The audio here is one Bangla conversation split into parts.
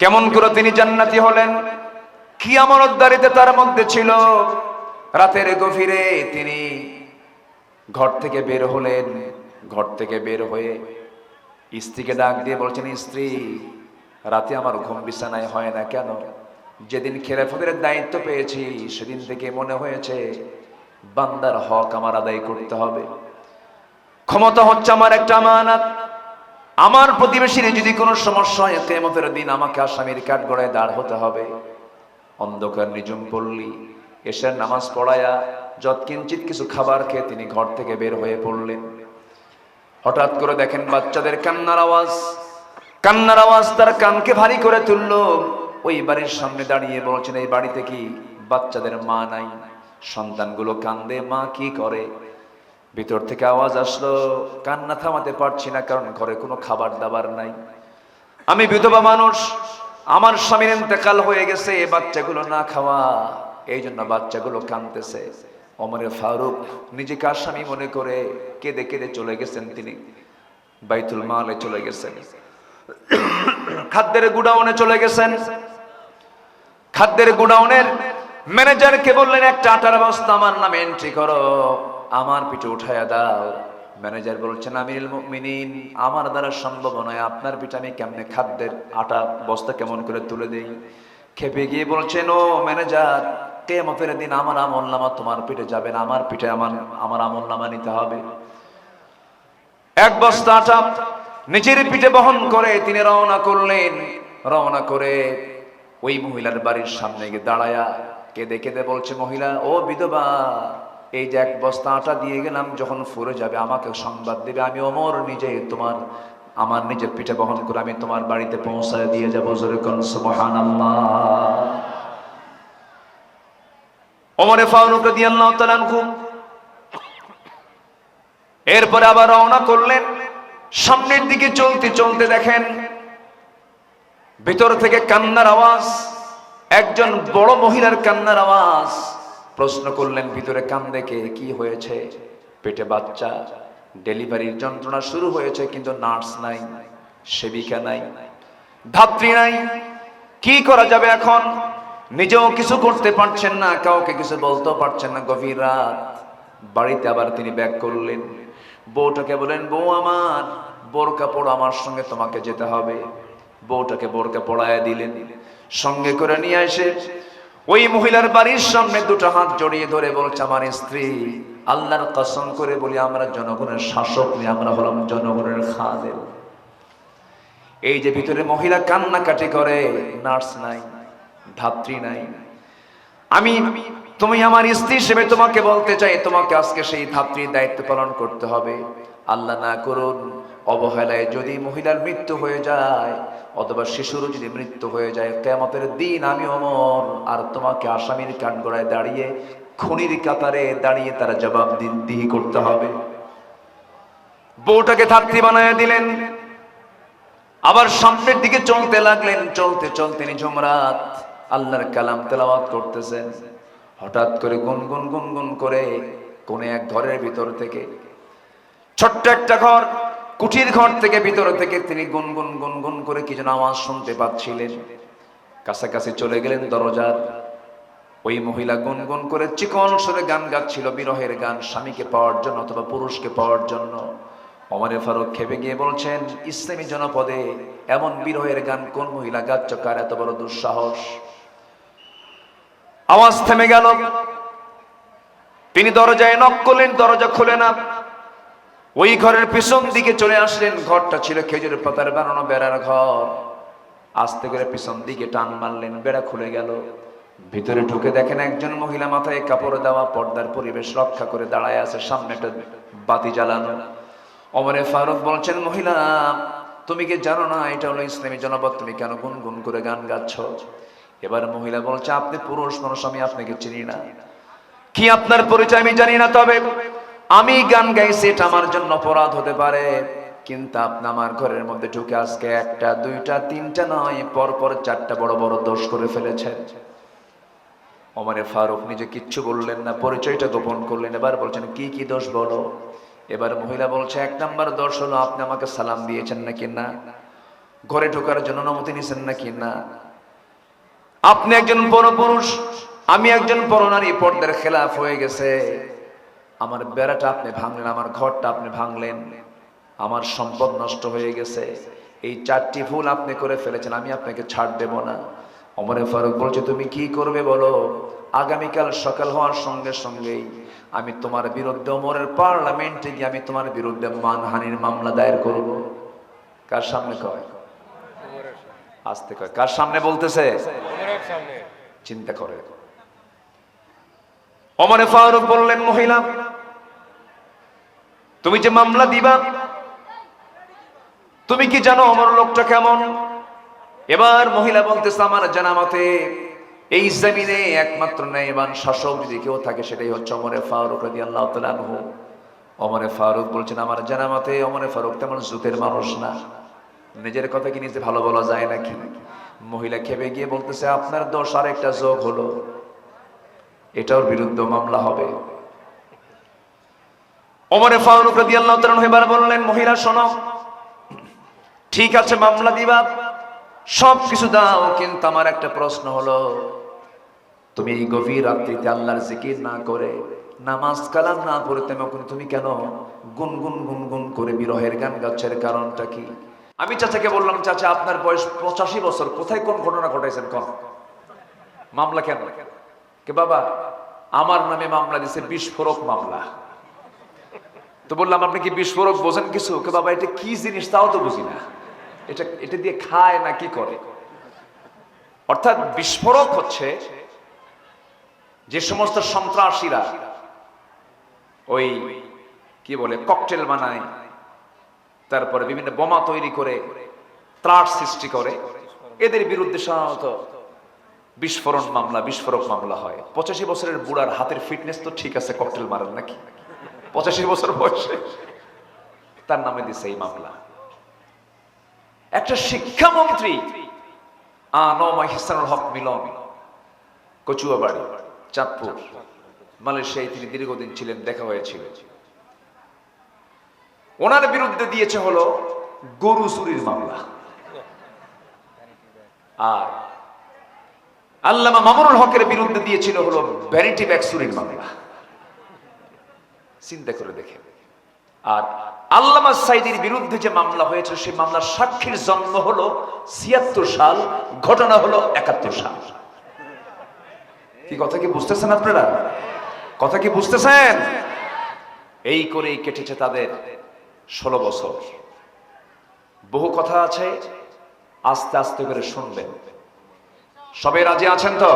কেমন করে তিনি জান্নাতি হলেন? কি আমলদারিতে তার মধ্যে ছিল রাতের গভীরে তিনি ঘর থেকে বের হলেন। ঘর থেকে বের হয়ে স্ত্রীকে ডাক দিয়ে বলছেন, স্ত্রী, রাতে আমার ঘুম বিছানায় হয় না কেন? যেদিন খেলাফতের দায়িত্ব পেয়েছি, সেদিন থেকে মনে হয়েছে বান্দার হক আমার আদায় করতে হবে। ক্ষমতা হচ্ছে আমার একটা আমানত। আমার প্রতিবেশীর যদি কোনো সমস্যা হয় কেমতের দিন আমাকে আসামির কাঠ গড়ায় দাঁড় হতে হবে। অন্ধকার নিজুম পড়লি এসার নামাজ পড়ায়া যৎকিঞ্চিত কিছু খাবার খেয়ে তিনি ঘর থেকে বের হয়ে পড়লেন। হঠাৎ করে দেখেন বাচ্চাদের কান্নার আওয়াজ। কান্নার আওয়াজ তার কানকে ভারী করে তুলল। ওই বাড়ির সামনে দাঁড়িয়ে বলছেন, এই বাড়িতে কি বাচ্চাদের মা নাই? সন্তানগুলো কান্দে, মা কি করে? ভিতর থেকে আওয়াজ আসলো, কান্না থামাতে পারছি না, কারণ ঘরে কোনো খাবার দাবার নাই। আমি বিধবা মানুষ, আমার স্বামীর ইন্তেকাল হয়ে গেছে বাচ্চাগুলো না খাওয়া, এই জন্য বাচ্চাগুলো কাঁদতেছে। অমরে ফারুক নিজেকে আসামি মনে করে কেঁদে কেঁদে চলে গেছেন তিনি, বাইতুল মালে চলে গেছেন। খাদ্যের গুডাউনে চলে গেছেন। খাদ্যের গুডাউনের ম্যানেজারকে বললেন, একটা আটার বস্তা আমার নামে এন্ট্রি করো। আমার পিঠে উঠাইয়া দাও। ম্যানেজার বলছেন, আমিরুল মুমিনিন, আমার দ্বারা সম্ভব নয়। আপনার পিঠে আমি কেমনে খাদ্যের আটা বস্তা কেমন করে তুলে দেই? খেপে গিয়ে বলছেন, ও ম্যানেজার কেমতের দিন আমার আমল নামা তোমার পিঠে যাবে না। আমার পিঠে আমার আমার আমল নামা নিতে হবে। এক বস্তা আটা নিজের পিঠে বহন করে তিনি রওনা করলেন। রওনা করে ওই মহিলার বাড়ির সামনে গিয়ে দাঁড়ায়া কেঁদে কেঁদে বলছে, মহিলা, ও বিধবা এই যে এক বস্তা আটা দিয়ে গেলাম, যখন ফুরে যাবে, আমাকে সংবাদ দেবে, আমি অমর নিজে তোমার, আমার নিজের পিঠে বহন করে আমি তোমার বাড়িতে পৌঁছায় দিয়ে যাব সুবহানাল্লাহ। ওমরে ফারুক রাদিয়াল্লাহু আনহু এরপরে আবার রওনা করলেন, সামনের দিকে চলতে চলতে দেখেন, ভিতর থেকে কান্নার আওয়াজ, একজন বড় মহিলার কান্নার আওয়াজ। প্রশ্ন করলেন, ভিতরে কান দেখে কি হয়েছে? পেটে বাচ্চা, ডেলিভারির যন্ত্রণা শুরু হয়েছে, কিন্তু নার্স নাই, সেবিকা নাই, ধাত্রী নাই। কি করা যাবে এখন? নিজেও কিছু করতে পারছেন না, কাউকে কিছু বলতেও পারছেন না। গভীর রাত। বাড়িতে আবার তিনি ব্যাক করলেন। বউটাকে বলেন বউ আমার, বোরকা পড়ো, আমার সঙ্গে তোমাকে যেতে হবে। বউটাকে বোরকা পড়ায় দিলেন। সঙ্গে করে নিয়ে এসে ওই মহিলার বাড়ির সামনে দুটো হাত জড়িয়ে ধরে বলছে, আমার স্ত্রী, আল্লাহর কসম করে বলি, আমরা জনগণের শাসক নেই, আমরা হলাম জনগণের খাদেম। এই যে ভিতরে মহিলা কান্নাকাটি করে, নার্স নাই, ধাত্রী নাই। আমি, তুমি আমার স্ত্রী হিসেবে তোমাকে বলতে চাই, তোমাকে আজকে সেই ধাত্রীর দায়িত্ব পালন করতে হবে। আল্লাহ না করুন অবহেলায় যদি মহিলার মৃত্যু হয়ে যায়, অথবা শিশুরও যদি মৃত্যু হয়ে যায় কেমতের দিন আমি অমর। আর তোমাকে আসামির কাঠগড়ায় দাঁড়িয়ে, খুনির কাতারে দাঁড়িয়ে তারা জবাব দিহি করতে হবে। বউটাকে ধাত্রী বানায় দিলেন। আবার সামনের দিকে চলতে লাগলেন। চলতে চলতে নিঝুম রাত আল্লাহর কালাম তেলাওয়াত করতেছেন। হঠাৎ করে গুনগুন গুনগুন করে কোনে এক ঘরের ভিতর থেকে ছোট্ট একটা ঘর কুঠির ঘর থেকে ভিতর থেকে তিনি গুনগুন গুনগুন করে কি যেন আওয়াজ শুনতে পাচ্ছিলেন। কাছাকাছি চলে গেলেন দরজার। ওই মহিলা গুনগুন করে চিকন সরে গান গাচ্ছিল বিরহের গান, স্বামীকে পাওয়ার জন্য অথবা পুরুষকে পাওয়ার জন্য। অমরে ফারুক খেপে গিয়ে বলছেন, ইসলামী জনপদে এমন বিরহের গান কোন মহিলা গাচ্ছ? কার এত বড় দুঃসাহস? আওয়াজ থেমে গেল। তিনি দরজায় নক করলেন, দরজা খুলে না। ওই ঘরের পিছন দিকে চলে আসলেন, ঘরটা ছিল খেজুরের পাতার বানানো বেড়ার ঘর। আস্তে করে পিছন দিকে টান মারলেন, বেড়া খুলে গেল। ভিতরে ঢুকে দেখেন একজন মহিলা মাথায় কাপড় দেওয়া, পর্দার পরিবেশ রক্ষা করে দাঁড়ায় আছে, সামনে একটা বাতি জ্বালানো। অমরে ফারুক বলছেন, মহিলা, তুমি কি জানো না, এটা হলো ইসলামী জনপদ, তুমি কেন গুনগুন করে গান গাচ্ছ? এবার মহিলা বলছে, আপনি পুরুষ মানুষ, আমি আপনাকে চিনি না। কি আপনার পরিচয় আমি জানি না, তবে আমি গান গাইছি এটা আমার জন্য অপরাধ হতে পারে। কিন্তু আপনি আমার ঘরের মধ্যে ঢুকে আজকে একটা, দুইটা, তিনটা নয় পর পর চারটা বড় বড় দোষ করে ফেলেছেন। ওমরে ফারুক, নিজে কিচ্ছু বললেন না, পরিচয়টা গোপন করলেন। এবার বলছেন, কি কি দোষ বলো? এবার মহিলা বলছে, এক নাম্বার দোষ হলো, আপনি আমাকে সালাম দিয়েছেন নাকি না? ঘরে ঢোকার জন্য অনুমতি নিছেন নাকি না? আপনি একজন বড় পুরুষ আমি একজন বড় নারী পর্দার খেলাফ হয়ে গেছে। আমার বেড়াটা আপনি ভাঙলেন, আমার ঘরটা আপনি ভাঙলেন, আমার সম্পদ নষ্ট হয়ে গেছে। এই চারটি ভুল আপনি করে ফেলেছেন, আমি আপনাকে ছাড় দেব না। অমরে ফারুক বলছে, তুমি কি করবে বলো? আগামীকাল সকাল হওয়ার সঙ্গে সঙ্গেই আমি তোমার বিরুদ্ধে অমরের পার্লামেন্টে গিয়ে আমি তোমার বিরুদ্ধে মানহানির মামলা দায়ের করব। কার সামনে কয়? আসতে কয়? কার সামনে বলতেছে? চিন্তা করে। অমরে ফারুক বললেন, মহিলা তুমি যে মামলা দিবা, তুমি কি জানো আমার লোকটা কেমন? এবার মহিলা বলতেছে, আমার জানা মতে এই জমিনে একমাত্র ন্যায়বান শাসক যদি কেউ থাকে, সেটাই হচ্ছে অমরে ফারুক রাজি আল্লাহ তালু অমরে ফারুক বলছেন, আমার জানা মতে অমরে ফারুক তেমন জুতের মানুষ না। নিজের কথা কি নিজে ভালো বলা যায় নাকি? মহিলা খেপে গিয়ে বলতেছে, আপনার দোষ আর একটা যোগ হলো। এটার বিরুদ্ধে মামলা হবে। ওমরে ফারুক রাদিয়াল্লাহু তাআলা এবার বললেন, মহিলা, শোনো, ঠিক আছে, মামলা দিবা সব কিছু দাও, কিন্তু আমার একটা প্রশ্ন হলো, তুমি এই গভীর রাত্রিতে আল্লাহর জিকির না করে, নামাজ কালাম না পড়ে তেমন তুমি কেন গুনগুন গুনগুন করে বিরহের গান গাচ্ছের কারণটা কি? আমি চাচাকে বললাম, চাচা, আপনার বয়স পঁচাশি বছর, কোথায় কোন ঘটনা ঘটাইছেন কোন? মামলা কেন? কে বাবা, আমার নামে মামলা দিছে, বিস্ফোরক মামলা। তো বললাম, আপনি কি বিস্ফোরক বোঝেন কিছু? বাবা, এটা কি জিনিস তাও তো বুঝি না। এটা এটা দিয়ে খায় না কি করে? অর্থাৎ বিস্ফোরক হচ্ছে যে সমস্ত সন্ত্রাসীরা ওই, কি বলে, ককটেল বানায়, তারপরে বিভিন্ন বোমা তৈরি করে, ত্রাস সৃষ্টি করে। এদের বিরুদ্ধে সাধারণত বিস্ফোরণ মামলা, বিস্ফোরক মামলা হয়। পঁচাশি বছরের বুড়ার হাতের ফিটনেস তো ঠিক আছে, ককটেল মারার নাকি? পঁচাশি বছর বয়সে। তার নামে দিছে এই মামলা। একটা শিক্ষামন্ত্রী, আনম হক মিলন, কচুয়াবাড়ি, চাঁদপুর, মালয়েশিয়ায় তিনি দীর্ঘদিন ছিলেন, দেখা হয়েছিল। ওনার বিরুদ্ধে দিয়েছে হলো গরু চুরির মামলা। আর আল্লামা মামুনুল হকের বিরুদ্ধে দিয়েছিল হলো ভ্যানিটি ব্যাগ চুরির মামলা। চিন্তা করে দেখে আর আল্লামা সাইদির বিরুদ্ধে যে মামলা হয়েছে সেই মামলার সাক্ষীর জন্ম হলো ছিয়াত্তর সাল ঘটনা হলো একাত্তর সাল। কি কথা কি বুঝতেছেন আপনারা? কথা কি বুঝতেছেন? এই করেই কেটেছে তাদের ষোলো বছর। বহু কথা আছে আস্তে আস্তে করে শুনবেন। সবাই রাজি আছেন তো?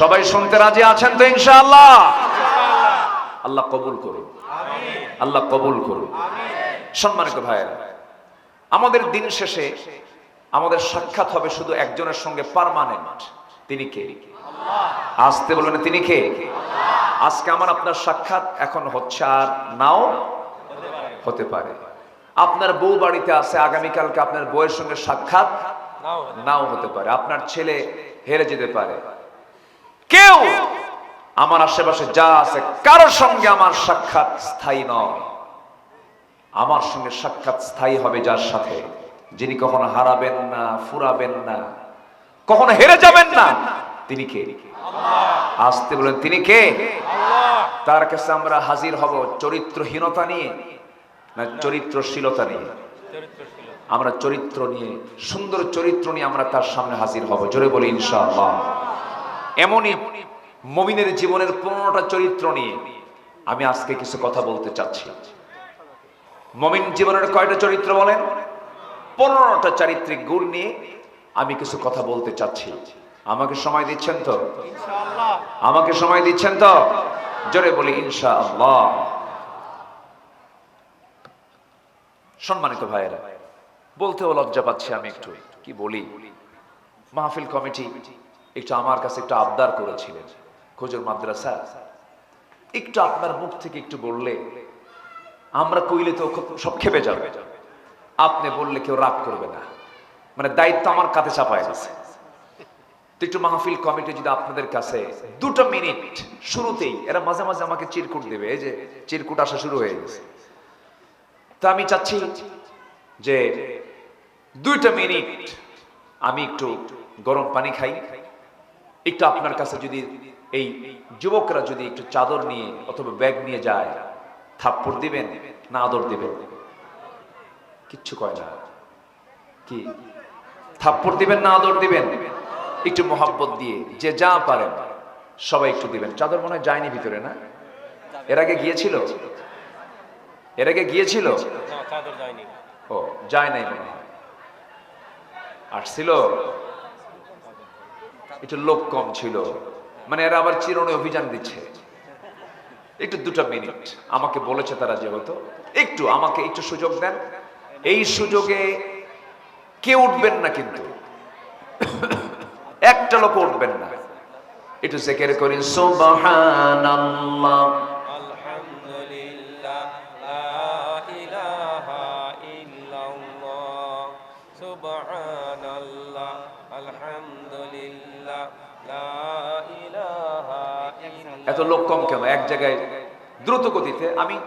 সবাই শুনতে রাজি আছেন তো ইনশাআল্লাহ? আল্লাহ কবুল করুন। আল্লাহ কবুল করুন। সম্মানিত ভাইয়েরা, আমাদের দিন শেষে আমাদের সাক্ষাৎ হবে শুধু একজনের সঙ্গে পারমানেন্ট তিনি কে? আসতে বলবেন তিনি কে? আজকে আমার আপনার সাক্ষাৎ এখন হচ্ছে আর নাও হতে পারে। আপনার বউ বাড়িতে আছে, আগামীকালকে আপনার বউয়ের সঙ্গে সাক্ষাৎ নাও হতে পারে। আপনার ছেলে হেরে যেতে পারে। কেউ আমার আশেপাশে যা আছে, কারোর সঙ্গে আমার সাক্ষাৎ স্থায়ী নয়। আমার সঙ্গে সাক্ষাৎ স্থায়ী হবে যার সাথে যিনি কখনো হারাবেন না, ফুরাবেন না, কখনো হেরে যাবেন না, তিনি কে? আসতে বলেন, তিনি কে? তার কাছে আমরা হাজির হব চরিত্রহীনতা নিয়ে না চরিত্রশীলতা নিয়ে? আমরা চরিত্র নিয়ে, সুন্দর চরিত্র নিয়ে আমরা তার সামনে হাজির হব। জোরে বলি, ইনশাআল্লাহ। এমনই মমিনের জীবনের পনেরোটা চরিত্র নিয়ে আমি আজকে কিছু কথা বলতে চাচ্ছি। মমিন জীবনের কয়টা চরিত্র বলেন? পনেরোটা চারিত্রিক গুণ নিয়ে আমি কিছু কথা বলতে চাচ্ছি। আমাকে সময় দিচ্ছেন তো? আমাকে সময় দিচ্ছেন তো? জোরে বলি ইনশা আল্লাহ সম্মানিত ভাইয়েরা বলতেও লজ্জা পাচ্ছি আমি একটু। কি বলি? মাহফিল কমিটি একটু আমার কাছে একটু আবদার করেছিলেন। খোঁজর মাদ্রাসা। একটু আপনার মুখ থেকে একটু বললে, আমরা কইলে তো সব খেপে যাবে। আপনি বললে কেউ রাগ করবে না। মানে দায়িত্ব আমার কাছে চাপায় গেছে একটু মাহফিল কমিটি যদি আপনাদের কাছে, দুটো মিনিট শুরুতেই, এরা মাঝে মাঝে আমাকে চিরকুট দেবে যে চিরকুট আসা শুরু হয়ে গেছে। তা আমি চাচ্ছি যে দুইটা মিনিট আমি একটু গরম পানি খাই। একটু আপনার কাছে যদি এই যুবকরা যদি একটু চাদর নিয়ে অথবা ব্যাগ নিয়ে যায়, থাপ্পড় দিবেন না আদর দিবেন? কিচ্ছু কয় না। কি? থাপ্পড় দিবেন না আদর দিবেন? একটু মোহাব্বত দিয়ে, যে যা পারেন, সবাই একটু দিবেন। চাদর মনে হয় যায়নি ভিতরে, না? এর আগে গিয়েছিল? এর আগে গিয়েছিল? ও, যায় নাই মনে আসছিল? একটু লোক কম ছিল। মানে এরা আবার চিরণে অভিযান দিচ্ছে। একটু দুটা মিনিট। আমাকে বলেছে তারা যেহেতু একটু আমাকে একটু সুযোগ দেন। এই সুযোগে কে উঠবেন না কিন্তু। একটা লোক উঠবেন না। একটু জেকের করি সুবহানাল্লাহ। এত লোক কম কেন? এক জায়গায় দ্রুত গতিতে। আমি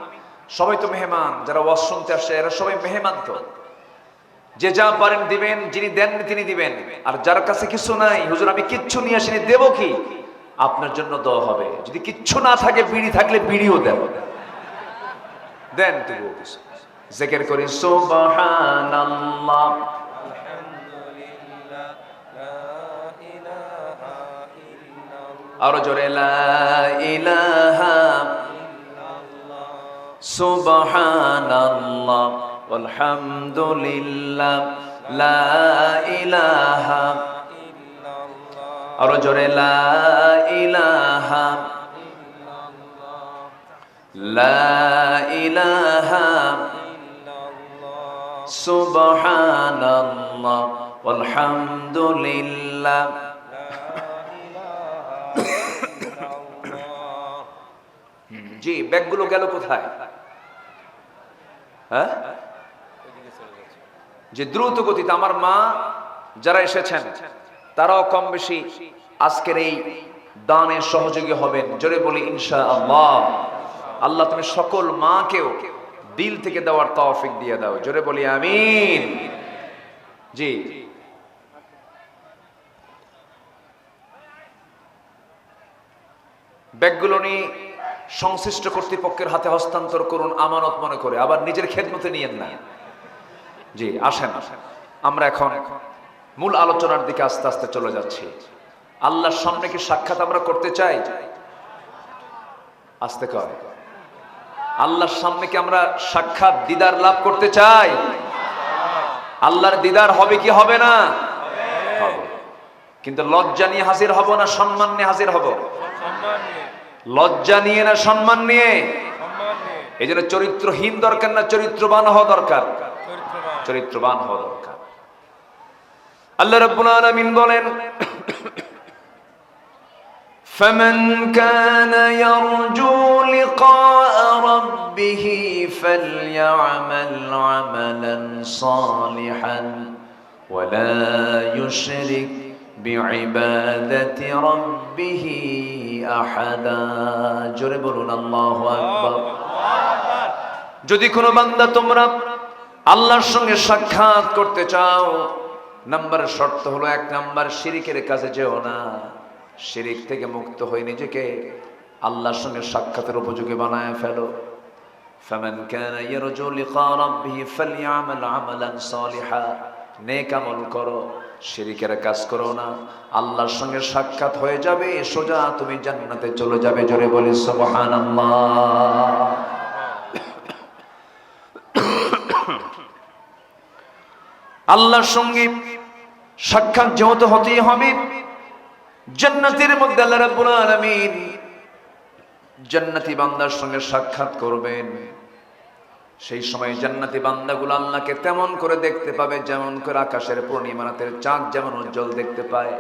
সবাই তো মেহমান, যারা ওয়াজ শুনতে আসছে এরা সবাই মেহমান তো। যে যা পারেন দিবেন, যিনি দেননি তিনি দিবেন। আর যার কাছে কিছু নাই, হুজুর, আমি কিচ্ছু নিয়ে আসিনি, দেব কি? আপনার জন্য দেওয়া হবে। যদি কিচ্ছু না থাকে, বিড়ি থাকলে বিড়িও দেব দেন তবুও কিছু। জেকের করি সুবহানাল্লাহ। আরও জোরে সুবহানাল্লাহ আলহামদুলিল্লাহ লা ইলাহা আরও জোরে লা লা ইলাহা সুবহানাল্লাহ আলহামদুলিল্লাহ জি, ব্যাগগুলো গেল কোথায়? হ্যাঁ? যে দ্রুত গতিতে আমার মা যারা এসেছেন, তারাও কম বেশি আজকের এই দানের সহযোগী হবেন। জোরে বলি ইনশা আল্লাহ আল্লাহ তুমি সকল মাকেও দিল থেকে দেওয়ার তৌফিক দিয়ে দাও। জোরে বলি, আমিন। জি। ব্যাগগুলো নিয়ে সংশ্লিষ্ট কর্তৃপক্ষের হাতে হস্তান্তর করুন, আমানত মনে করে। আবার নিজের খেদমতে নিয়েন না। জি, আসেন। আমরা এখন মূল আলোচনার দিকে আস্তে আস্তে চলে যাচ্ছি। আল্লাহর সামনে কি সাক্ষাৎ আমরা করতে চাই? আস্তে কর। আল্লাহর সামনে কি আমরা সাক্ষাৎ, দিদার লাভ করতে চাই? আল্লাহর দিদার হবে কি হবে না? কিন্তু লজ্জা নিয়ে হাজির হব না, সম্মান নিয়ে হাজির হব? লজ্জা নিয়ে না সম্মান নিয়ে সম্মান নিয়ে এই জন্য চরিত্রহীন দরকার না চরিত্রবান হওয়া দরকার চরিত্রবান চরিত্রবান হওয়া দরকার আল্লাহ রাব্বুল আলামিন বলেন فمن كان يرجو لقاء ربه فليعمل عملا صالحا ولا يشرك بعبادة ربه أحدا جرب الله أكبر যদি কোনো বান্দা তোমরা আল্লাহর সঙ্গে সাক্ষাৎ করতে চাও নাম্বার শর্ত হলো এক নাম্বার শিরিকের কাছে যেও না শিরিক থেকে মুক্ত হয়ে নিজেকে আল্লাহর সঙ্গে সাক্ষাতের উপযোগী বানায় ফেলো فمن كان يرجو لقاء ربه فليعمل عملا صالحا নেক আমল করো, শিরিকের কাজ করো না। আল্লাহর সঙ্গে সাক্ষাৎ হয়ে যাবে, সোজা তুমি জান্নাতে চলে যাবে, জোরে বলি সুবহানাল্লাহ। আল্লাহর সঙ্গে সাক্ষাৎ যেহেতু হতেই হবে, জান্নাতের মধ্যে আল্লাহ রাব্বুল আলামিন জান্নাতি বান্দার সঙ্গে সাক্ষাৎ করবেন। সেই সময় জান্নাতি বান্দাগুলো আল্লাহকে তেমন করে দেখতে পাবে, যেমন করে আকাশের পূর্ণিমারাতের চাঁদ যেমন উজ্জ্বল দেখতে পায়।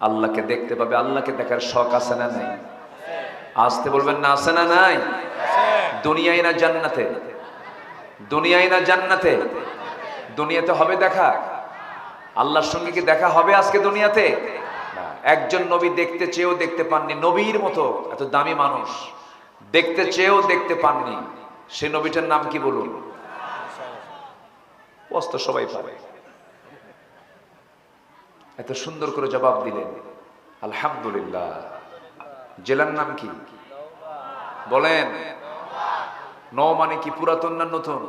আল্লাহকে দেখতে পাবে, আল্লাহকে দেখার শখ আছে না নাই? আসতে বলবেন না, আছে না নাই? দুনিয়ায় না জান্নাতে? দুনিয়ায় না জান্নাতে? দুনিয়াতে হবে দেখা? আল্লাহর সঙ্গে কি দেখা হবে আজকে দুনিয়াতে? একজন নবী দেখতে চেয়েও দেখতে পাননি, নবীর মতো, এত দামি মানুষ। দেখতে চেয়েও দেখতে পাননি। সে নবীটার নাম কি বলুন? অস্ত সবাই পাবে এত সুন্দর করে জবাব দিলেন। আলহামদুলিল্লাহ। জেলার নাম কি? বলেন। ন মানে কি পুরাতন না নতুন?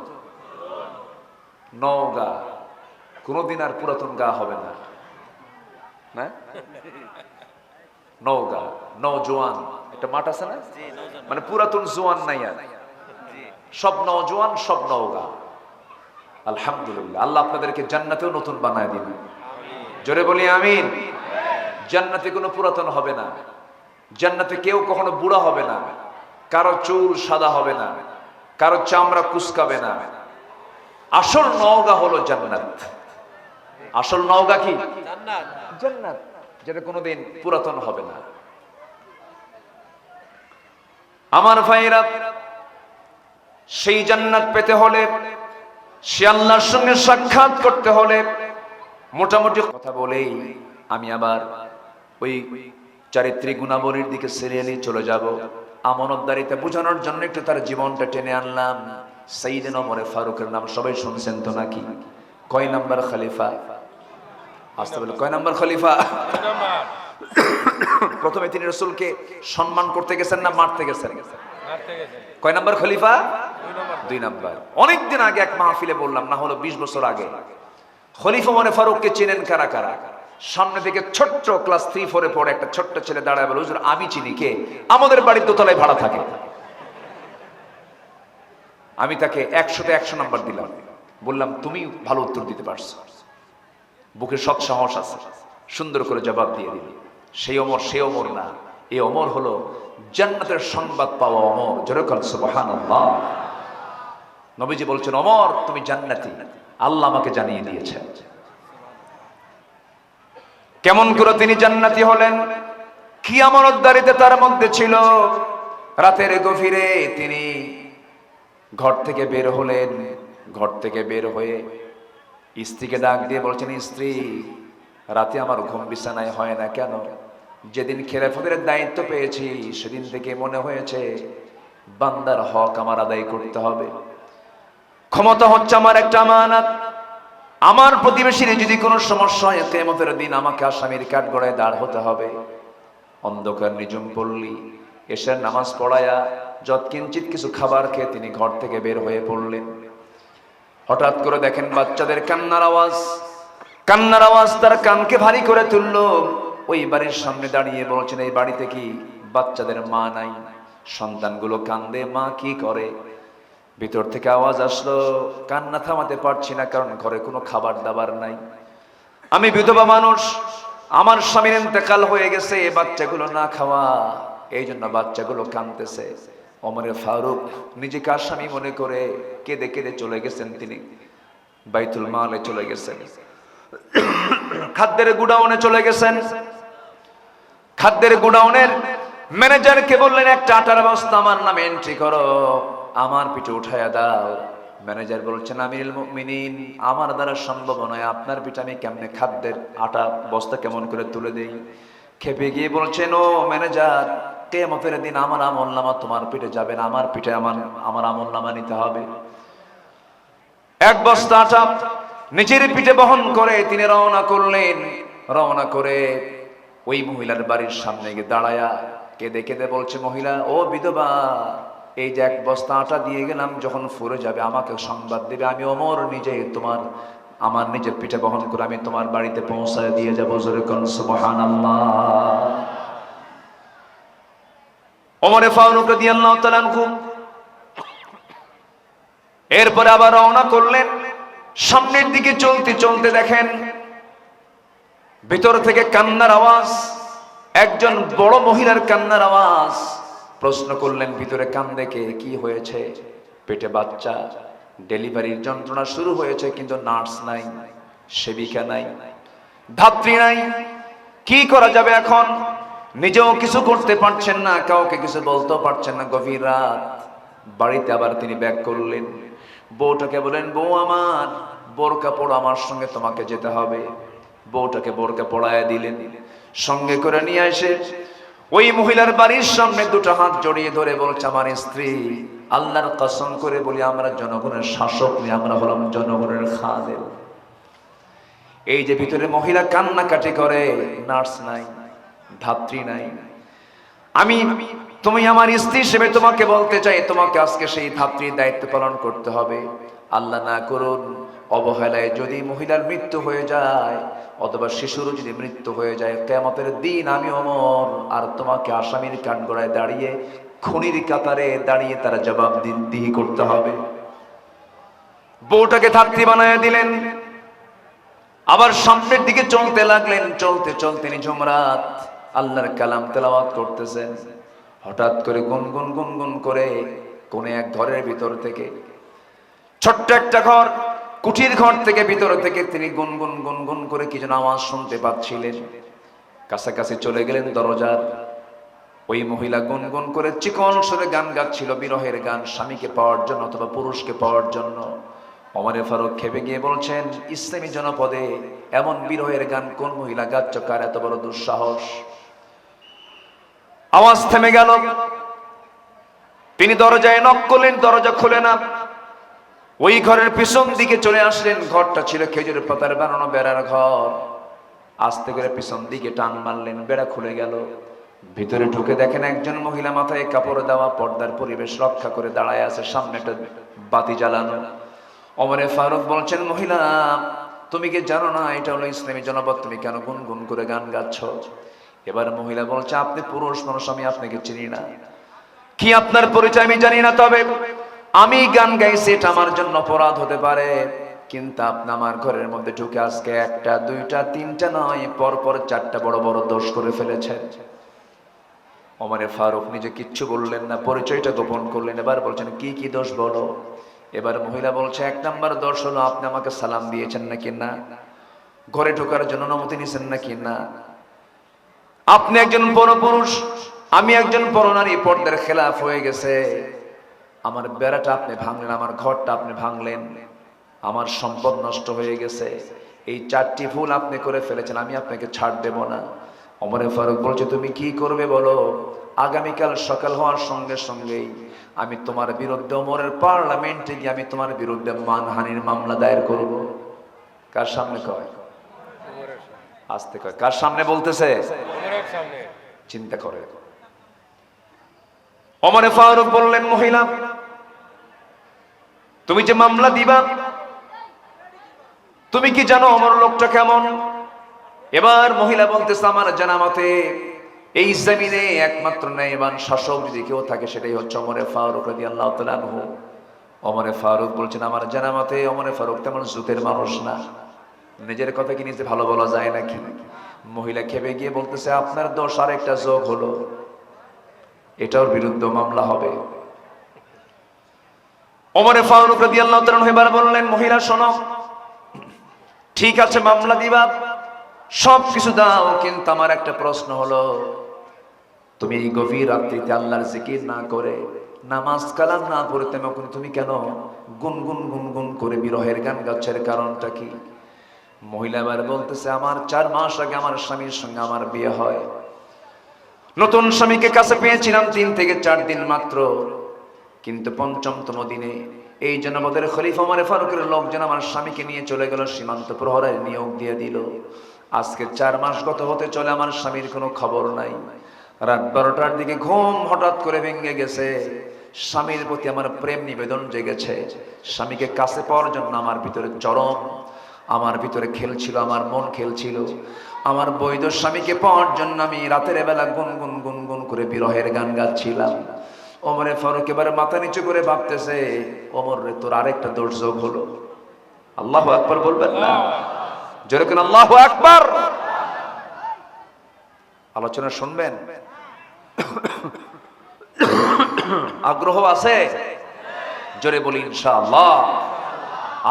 নওগা কোনোদিন আর পুরাতন গা হবে না। না? নওগা নওজোয়ান একটা মাঠ আছে না? মানে পুরাতন জোয়ান নাই আর। সব নওজোয়ান সব নওগা। আলহামদুলিল্লাহ আল্লাহ আপনাদেরকে জান্নাতেও নতুন বানায় দিবেন জোরে বলি আমিন। জান্নাতে কোনো পুরাতন হবে না। জান্নাতে কেউ কখনো বুড়া হবে না। কারও চুল সাদা হবে না। কারও চামড়া কুসকাবে না। আসল নওগা হলো জান্নাত। আসল নওগা কি? জান্নাত। যেটা কোনোদিন পুরাতন হবে না। আমার ভাইরা সেই জান্নাত পেতে হলে সে আল্লাহর সঙ্গে সাক্ষাৎ করতে হলে মোটামুটি কথা বলেই আমি আবার ওই চারিত্রিক গুণাবলীর দিকে সিরিয়ালি চলে যাব। আমানতদারিতে বোঝানোর জন্য একটু তার জীবনটা টেনে আনলাম। সাইদিন ওমরে ফারুকের নাম সবাই শুনছেন তো নাকি? কয় নাম্বার খলিফা? আসতে বলে কয় নাম্বার খলিফা? প্রথমে তিনি রসুলকে সম্মান করতে গেছেন না মারতে গেছেন। কয় নাম্বার খলিফা? দুই নাম্বার। অনেকদিন আগে এক মাহফিলে বললাম, না হলো বিশ বছর আগে। খলিফা মানে ফারুককে চেনেন কারা কারা? সামনে থেকে ছোট্ট ক্লাস থ্রি, ফোরে পড়ে একটা ছোট্ট ছেলে দাঁড়ায় বলে, হুজুর, আমি চিনি কে? আমাদের বাড়ির দোতলায় ভাড়া থাকে। আমি তাকে একশোতে একশো নাম্বার দিলাম। বললাম, তুমি ভালো উত্তর দিতে পারছ। বুকে সৎ সাহস আছে। সুন্দর করে জবাব দিয়ে দিল, সেই অমর সে অমর না। এই অমর হলো জান্নাতের সংবাদ পাওয়া অমর যেরকম সুবহানাল্লাহ। নবীজি বলছেন, অমর, তুমি জান্নাতি। আল্লাহ আমাকে জানিয়ে দিয়েছেন। কেমন করে তিনি জান্নাতি হলেন? কি আমানতদারিতে তার মধ্যে ছিল। রাতের গভীরে তিনি ঘর থেকে বের হলেন। ঘর থেকে বের হয়ে স্ত্রীকে ডাক দিয়ে বলছেন, স্ত্রী, রাতে আমার ঘুম বিছানায় হয় না কেন? যেদিন খেলাফতের দায়িত্ব পেয়েছি, সেদিন থেকে মনে হয়েছে, বান্দার হক আমার আদায় করতে হবে। ক্ষমতা হচ্ছে আমার একটা আমানত। আমার প্রতিবেশীর যদি কোনো সমস্যা হয় কেমতের দিন আমাকে আসামির কাঠ গড়ায় দাঁড় হতে হবে। অন্ধকার নিজুম পড়লি এসে নামাজ পড়ায়া যৎকিঞ্চিত কিছু খাবার খেয়ে তিনি ঘর থেকে বের হয়ে পড়লেন। হঠাৎ করে দেখেন বাচ্চাদের কান্নার আওয়াজ। কান্নার আওয়াজ তার কানকে ভারী করে তুলল। ওই বাড়ির সামনে দাঁড়িয়ে বলছেন, এই বাড়িতে কি বাচ্চাদের মা নাই? সন্তানগুলো কান্দে, মা কি করে? ভিতর থেকে আওয়াজ আসলো, কান্না থামাতে পারছি না, কারণ ঘরে কোনো খাবার দাবার নাই। আমি বিধবা মানুষ, আমার স্বামীর ইন্তেকাল হয়ে গেছে বাচ্চাগুলো না খাওয়া, এই জন্য বাচ্চাগুলো কাঁদতেছে। অমরে ফারুক নিজেকে আসামি মনে করে কেঁদে কেঁদে চলে গেছেন তিনি, বাইতুল মালে চলে গেছেন। খাদ্যের গুডাউনে চলে গেছেন। খাদ্যের গুডাউনের ম্যানেজারকে বললেন, একটা আটার বস্তা আমার নামে এন্ট্রি করো। আমার পিঠে উঠায়া দাও ম্যানেজার বলছেন, আমিরুল মুমিনিন, আমার দ্বারা সম্ভব নয়। আপনার পিঠে আমি কেমনে খাদ্যের আটা বস্তা কেমন করে তুলে দেই? খেপে গিয়ে বলছেন, ও ম্যানেজার কেমতের দিন আমার আমল নামা তোমার পিঠে যাবে না। আমার পিঠে আমার আমার আমল নামা নিতে হবে। এক বস্তা আটা নিজের পিঠে বহন করে তিনি রওনা করলেন। রওনা করে ওই মহিলার বাড়ির সামনে গিয়ে দাঁড়ায়া কেঁদে কেঁদে বলছে, মহিলা, ও বিধবা এই যে এক বস্তা আটা দিয়ে গেলাম, যখন ফুরে যাবে আমাকে সংবাদ দেবে, আমি অমর নিজে তোমার, আমার নিজের পিঠে বহন করে আমি তোমার বাড়িতে পৌঁছায় দিয়ে যাব সুবহানাল্লাহ। ওমরে ফারুক রাদিয়াল্লাহু তাআলা এরপরে আবার রওনা করলেন, সামনের দিকে চলতে চলতে দেখেন, ভিতর থেকে কান্নার আওয়াজ, একজন বড় মহিলার কান্নার আওয়াজ। প্রশ্ন করলেন, ভিতরে কান্দে কে? কি হয়েছে? পেটে বাচ্চা, ডেলিভারির যন্ত্রণা শুরু হয়েছে, কিন্তু নার্স নাই, সেবিকা নাই, ধাত্রী নাই। কি করা যাবে এখন? নিজেও কিছু করতে পারছেন না, কাউকে কিছু বলতেও পারছেন না। গভীর রাত, বাড়িতে আবার তিনি ব্যাক করলেন। বউটাকে বলেন বউ আমার, বোরকা পড়ো, আমার সঙ্গে তোমাকে যেতে হবে। বউটাকে বোরকা পড়ায় দিলেন। সঙ্গে করে নিয়ে এসে ওই মহিলার বাড়ির সামনে দুটো হাত জড়িয়ে ধরে বলছে, আমার স্ত্রী, আল্লাহর কসম করে বলি, আমরা জনগণের শাসক নই, আমরা হলাম জনগণের খাদেল এই যে ভিতরে মহিলা কান্নাকাটি করে, নার্স নাই, ধাত্রী নাই। আমি, তুমি আমার স্ত্রী হিসেবে তোমাকে বলতে চাই, তোমাকে আজকে সেই ধাত্রীর দায়িত্ব পালন করতে হবে। আল্লাহ না করুন অবহেলায় যদি মহিলার মৃত্যু হয়ে যায়, অথবা শিশুরও যদি মৃত্যু হয়ে যায় কেমতের দিন আমি অমর। আর তোমাকে আসামির কাঠগড়ায় দাঁড়িয়ে, খুনির কাতারে দাঁড়িয়ে তারা জবাব দিহি করতে হবে। বউটাকে ধাত্রী বানায় দিলেন। আবার সামনের দিকে চলতে লাগলেন। চলতে চলতে নিঝুম রাত আল্লাহর কালাম তেলাওয়াত করতেছেন। হঠাৎ করে গুনগুন গুনগুন করে কোন এক ঘরের ভিতর থেকে ছোট্ট একটা ঘর কুঠির ঘর থেকে ভিতর থেকে তিনি গুনগুন গুনগুন করে কি যেন আওয়াজ শুনতে পাচ্ছিলেন। কাছাকাছি চলে গেলেন দরজার। ওই মহিলা গুনগুন করে চিকন সরে গান গাচ্ছিল বিরহের গান, স্বামীকে পাওয়ার জন্য অথবা পুরুষকে পাওয়ার জন্য। অমরে ফারুক খেপে গিয়ে বলছেন, ইসলামী জনপদে এমন বিরহের গান কোন মহিলা গাচ্ছ? কার এত বড় দুঃসাহস? আওয়াজ থেমে গেল। তিনি দরজায় নক করলেন, দরজা খুলে না। ওই ঘরের পিছন দিকে চলে আসলেন। ঘরটা ছিল খেজুরের পাতার বানানো বেড়ার ঘর। আস্তে করে পিছন দিকে টান মারলেন, বেড়া খুলে গেল। ভিতরে ঢুকে দেখেন একজন মহিলা মাথায় কাপড় দেওয়া, পর্দার পরিবেশ রক্ষা করে দাঁড়ায় আছে, সামনে একটা বাতি জ্বালানো। অমরে ফারুক বলছেন, মহিলা, তুমি কি জানো না, এটা হলো ইসলামী জনপদ, তুমি কেন গুনগুন করে গান গাচ্ছ? এবার মহিলা বলছে, আপনি পুরুষ মানুষ, আমি আপনাকে চিনি না। কি আপনার পরিচয় আমি জানি না, তবে আমি গান গাইছি, এটা আমার জন্য অপরাধ হতে পারে। কিন্তু আপনি আমার ঘরের মধ্যে ঢুকে আজকে একটা, দুইটা, তিনটা নয় পর পর চারটা বড় বড় দোষ করে ফেলেছেন। ওমরে ফারুক, নিজে কিচ্ছু বললেন না, পরিচয়টা গোপন করলেন। এবার বলছেন, কি কি দোষ বলো? এবার মহিলা বলছে, এক নাম্বার দোষ হলো, আপনি আমাকে সালাম দিয়েছেন নাকি না? ঘরে ঢোকার জন্য অনুমতি নিছেন নাকি না? আপনি একজন পরপুরুষ, আমি একজন বড় পরনারী, পর্দার খেলাফ হয়ে গেছে। আমার বেড়াটা আপনি ভাঙলেন, আমার ঘরটা আপনি ভাঙলেন, আমার সম্পদ নষ্ট হয়ে গেছে। এই চারটি ভুল আপনি করে ফেলেছেন, আমি আপনাকে ছাড় দেব না। অমরে ফারুক বলছে, তুমি কি করবে বলো? আগামীকাল সকাল হওয়ার সঙ্গে সঙ্গেই আমি তোমার বিরুদ্ধে অমরের পার্লামেন্টে গিয়ে আমি তোমার বিরুদ্ধে মানহানির মামলা দায়ের করব। কার সামনে কয়? আসতে কয়। কার সামনে বলতেছে? চিন্তা করে। অমরে ফারুক বললেন, মহিলা তুমি যে মামলা দিবা, তুমি কি জানো অমর লোকটা কেমন? এবার মহিলা বলতেছে, আমার জানা মতে এই জমিনে একমাত্র ন্যায়বান শাসক, যদি কেউ থাকে সেটাই হচ্ছে অমরে ফারুক রাজি আল্লাহ তালু অমরে ফারুক বলছেন, আমার জানা মতে অমরে ফারুক তেমন জুতের মানুষ না। নিজের কথা কি নিজে ভালো বলা যায় নাকি? মহিলা খেপে গিয়ে বলতেছে, আপনার দোষ আর একটা যোগ হলো। এটার বিরুদ্ধে মামলা হবে। ওমরে ফারুক রাদিয়াল্লাহু তাআলা এবার বললেন, মহিলা, শোনো। ঠিক আছে, মামলা দিবা। সব কিছু দাও, কিন্তু আমার একটা প্রশ্ন হলো, তুমি এই গভীর রাত্রিতে আল্লাহর জিকির না করে, নামাজ কালাম না পড়ে তেমন তুমি কেন গুনগুন গুনগুন করে বিরহের গান গাচ্ছের কারণটা কি? মহিলা এবার বলতেছে, আমার চার মাস আগে আমার স্বামীর সঙ্গে আমার বিয়ে হয়। নতুন স্বামীকে কাছে পেয়েছিলাম তিন থেকে চার দিন মাত্র। কিন্তু পঞ্চমতম দিনে এই জনপদের খলিফা মারে ফারুকের লোকজন আমার স্বামীকে নিয়ে চলে গেল, সীমান্ত প্রহরায় নিয়োগ দিয়ে দিল। আজকে চার মাস গত হতে চলে আমার স্বামীর কোনো খবর নাই। রাত বারোটার দিকে ঘুম হঠাৎ করে ভেঙে গেছে। স্বামীর প্রতি আমার প্রেম নিবেদন জেগেছে। স্বামীকে কাছে পাওয়ার জন্য আমার ভিতরে চরম, আমার ভিতরে খেলছিল আমার মন খেলছিল আমার বৈধ স্বামীকে পাওয়ার জন্য আমি রাতের বেলা গুনগুন গুনগুন করে বিরহের গান গাচ্ছিলাম। ওমরে ফারুক এবারে মাথা নিচু করে ভাবতেছে, ওমর রে তোর আরেকটা দোষ হলো। আল্লাহ আকবার বলবেন না? জোরে কেন আল্লাহ আকবার! আলোচনা শুনবেন? আগ্রহ আছে? জোরে বলি, ইনশাআল্লাহ।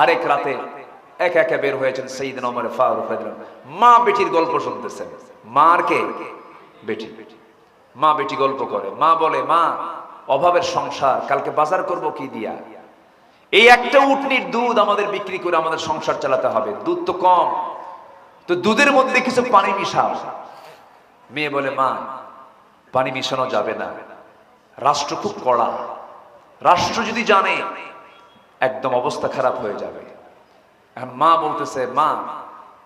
আরেক রাতে এক একে বের হয়েছেন সেইদিন ওমর ফারুক মা বেটির গল্প শুনতেছেন। মার কে? বেটি বেটি। মা বেটি গল্প করে। মা বলে, মা অভাবের সংসার, কালকে বাজার করব কি দিয়া? এই একটা উটনির দুধ আমাদের বিক্রি করে আমাদের সংসার চালাতে হবে। দুধ তো কম। তো দুধের মধ্যে কিছু পানি মিশাও। মেয়ে বলে, মা, পানি মিশানো যাবে না। রাষ্ট্র খুব কড়া। রাষ্ট্র যদি জানে, একদম অবস্থা খারাপ হয়ে যাবে। এখন মা বলতেছে, মা,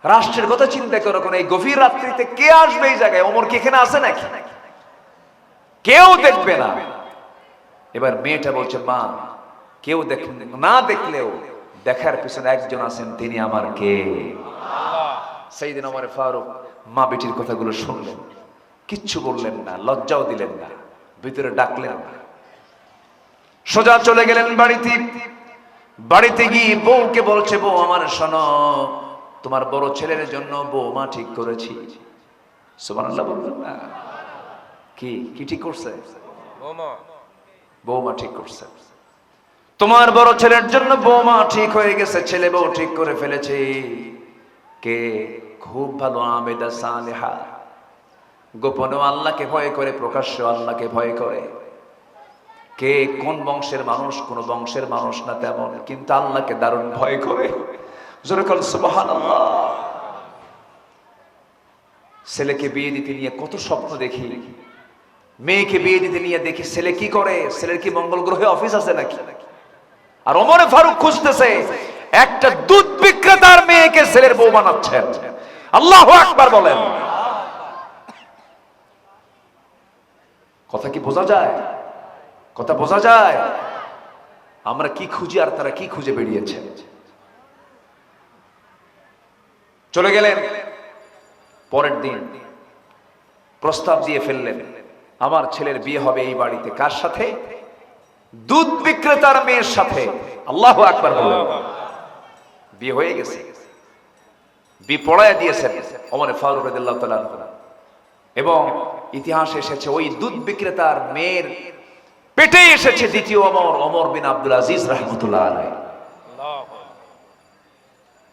রাষ্ট্রের কথা চিন্তা করো কোন। এই গভীর রাত্রিতে কে আসবে এই জায়গায়? অমর কি এখানে আছে নাকি? কেউ দেখবে না। এবার মেয়েটা বলছে মা কেউ দেখ না দেখলেও দেখার পিছনে একজন আছেন তিনি আমার কে? সেই দিন আমার ফারুক মা বেটির কথাগুলো শুনলেন কিচ্ছু বললেন না লজ্জাও দিলেন না ভিতরে ডাকলেন না। সোজা চলে গেলেন বাড়িতে। বাড়িতে গিয়ে বউকে বলছে বউ আমার শোনো তোমার বড় ছেলের জন্য বৌমা ঠিক করেছি। সুবহানাল্লাহ বলবেন না। কি কি ঠিক করছে? বৌমা। বৌমা ঠিক করছে। তোমার বড় ছেলের জন্য বৌমা ঠিক হয়ে গেছে, ছেলে বউ ঠিক করে ফেলেছে। কে? খুব ভালো আমেদা সালেহা। গোপনেও আল্লাহকে ভয় করে, প্রকাশ্য আল্লাহকে ভয় করে। কে? কোন বংশের মানুষ, কোন বংশের মানুষ না তেমন, কিন্তু আল্লাহকে দারুণ ভয় করে। ছেলেকে বিয়ে দিতে নিয়ে কত স্বপ্ন দেখি। মেয়েকে বিয়ে দিতে নিয়ে দেখি ছেলে কি করে? ছেলের কি মঙ্গল গ্রহে অফিস আছে নাকি? আর ওমরে ফারুক খুঁজতেছে, একটা দুধ বিক্রেতার মেয়েকে ছেলের বউ বানাচ্ছেন। আল্লাহ আকবার বলেন। কথা কি বোঝা যায়? কথা বোঝা যায়? আমরা কি খুঁজি আর তারা কি খুঁজে বেরিয়েছে? চলে গেলেন। পরের দিন প্রস্তাব দিয়ে ফেললেন। আমার ছেলের বিয়ে হবে এই বাড়িতে। কার সাথে? দুধ বিক্রেতার মেয়ের সাথে। আল্লাহ আকবার বললেন। বিয়ে হয়ে গেছে। বি পড়ায় দিয়েছেন অমরে ফারুক রাদিয়াল্লাহু তাআলা আনহু। এবং ইতিহাসে এসেছে ওই দুধ বিক্রেতার মেয়ের পেটে এসেছে দ্বিতীয় অমর অমর বিন আব্দুল আজিজ রহমতুল্লাহ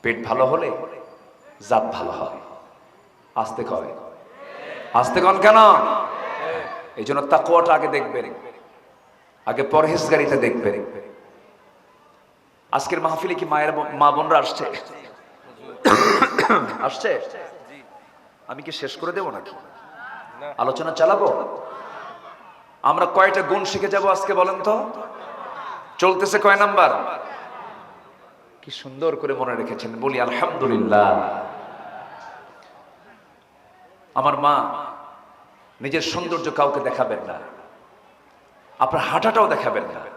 পেট ভালো হলে জাত ভালো হয়। আসতে কয় আসতে কন কেন? এই জন্য তাকুয়াটা আগে দেখবেন। আগে পরহেজগারিতা দেখবেন। আজকের মাহফিলে কি মায়ের মা বোনরা আসছে? আসছে? আমি কি শেষ করে দেবো নাকি। আলোচনা চালাবো? আমরা কয়টা গুণ শিখে যাব আজকে বলেন তো? চলতেছে কয় নাম্বার? কি সুন্দর করে মনে রেখেছেন। বলি, আলহামদুলিল্লাহ। আমার মা নিজের সৌন্দর্য কাউকে দেখাবেন না। আপনার হাঁটাটাও দেখাবেন না।